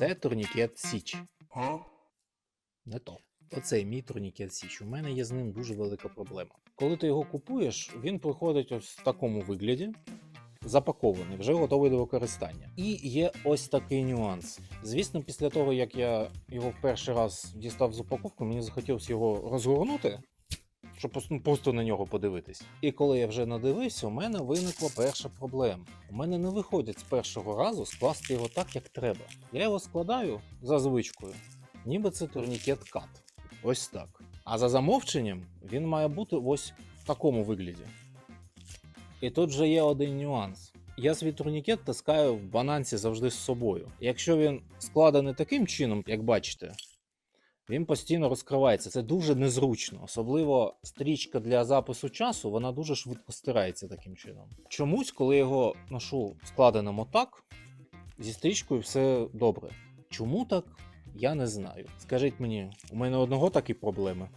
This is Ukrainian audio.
Це турнікет Січ. Не то. Оцей мій турнікет Січ. У мене є з ним дуже велика проблема. Коли ти його купуєш, він приходить ось в такому вигляді. Запакований, вже готовий до використання. І є ось такий нюанс. Звісно, після того, як я його в перший раз дістав з упаковки, мені захотілося його розгорнути, щоб просто- ну, на нього подивитись. І коли я вже надивився, у мене виникла перша проблема. У мене не виходить з першого разу скласти його так, як треба. Я його складаю за звичкою, ніби це турнікет кат. Ось так. А за замовченням він має бути ось в такому вигляді. І тут же є один нюанс. Я свій турнікет таскаю в бананці завжди з собою. Якщо він складений таким чином, як бачите, він постійно розкривається. Це дуже незручно. Особливо стрічка для запису часу, вона дуже швидко стирається таким чином. Чомусь, коли я його ношу складеним отак, зі стрічкою все добре. Чому так? Я не знаю. Скажіть мені, у мене одного такі проблеми.